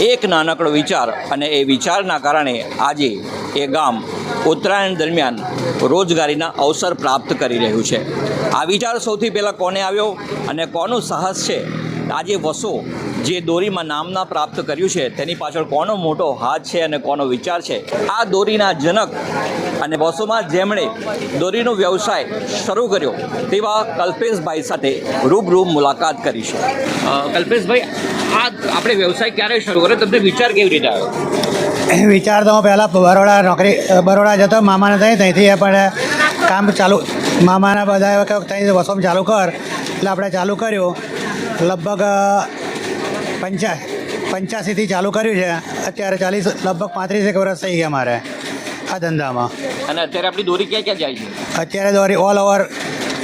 એક નાનકડો વિચાર અને એ વિચારના કારણે આજે એ ગામ ઉત્તરાયણ દરમિયાન રોજગારીના અવસર પ્રાપ્ત કરી રહ્યું છે. આ વિચાર સૌથી પહેલાં કોને આવ્યો અને કોનું સાહસ છે? આજે વસો જે દોરીમાં નામના પ્રાપ્ત કર્યું છે તેની પાછળ કોનો મોટો હાથ છે અને કોનો વિચાર છે? આ દોરીના જનક અને વસોમાં જેમણે દોરીનો વ્યવસાય શરૂ કર્યો તેવા કલ્પેશભાઈ સાથે રૂબરૂ મુલાકાત કરી છે. કલ્પેશભાઈ આ આપણે વ્યવસાય ક્યારે શરૂ કર્યો? તમને વિચાર કેવી રીતે આવ્યો? એ વિચાર તો હું પહેલાં બરોડા નોકરી બરોડા જતો મામાને ત્યાં ત્યાંથી આપણે કામ ચાલુ મામાના બધા એવા ત્યાં વસોમ ચાલુ કર. એટલે આપણે ચાલુ કર્યું. લગભગ પંચા પંચ્યાસીથી ચાલુ કર્યું છે. અત્યારે ચાલીસ લગભગ પાંત્રીસેક વર્ષ થઈ ગયા મારે આ ધંધામાં. અને અત્યારે આપણી દોરી ક્યાં ક્યાં જાય છે? અત્યારે દોરી ઓલ ઓવર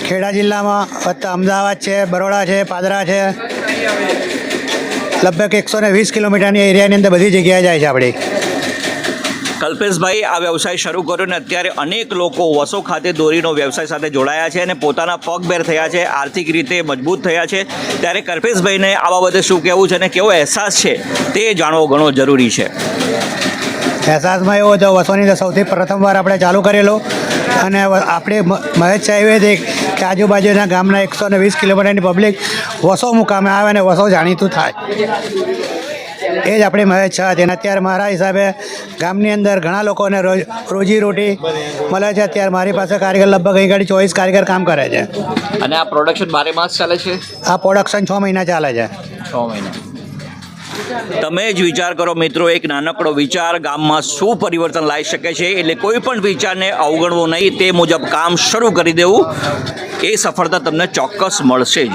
ખેડા જિલ્લામાં વત્તા અમદાવાદ છે બરોડા છે પાદરા છે. લગભગ એકસો ને વીસ કિલોમીટરની એરિયાની અંદર બધી જગ્યાએ જાય છે આપણી. કલ્પેશભાઈ, આ વ્યવસાય શરૂ કર્યો ને અત્યારે અનેક લોકો વસો ખાતે દોરીનો વ્યવસાય સાથે જોડાયા છે અને પોતાના પગભેર થયા છે, આર્થિક રીતે મજબૂત થયા છે. ત્યારે કલ્પેશભાઈને આ બાબતે શું કહેવું છે અને કેવો અહેસાસ છે તે જાણવો ઘણો જરૂરી છે. અહેસાસમાં એવો હતો વસોની તો સૌથી પ્રથમવાર આપણે ચાલુ કરેલો અને આપણે મહેશ ચાહ્યું હતી કે આજુબાજુના ગામના એકસો ને વીસ કિલોમીટરની પબ્લિક વસો મુકામે આવે અને વસો જાણીતું થાય. એ જ આપણી મહેચ્છા હતી અને અત્યારે મારા હિસાબે ગામની અંદર ઘણા લોકોને રોજ રોજીરોટી મળે છે. અત્યારે મારી પાસે કારીગર લગભગ અહીં ઘડી ચોવીસ કારીગર કામ કરે છે. અને આ પ્રોડક્શન બારે માસ ચાલે છે? આ પ્રોડક્શન છ મહિના ચાલે છે. છ મહિના. તમે જ વિચાર કરો મિત્રો એક નાનકડો વિચાર ગામમાં શું પરિવર્તન લાવી શકે છે? એટલે કોઈ પણ વિચારને અવગણવો નહીં તે મુજબ કામ શરૂ કરી દેવું. એ સફળતા તમને ચોક્કસ મળશે જ.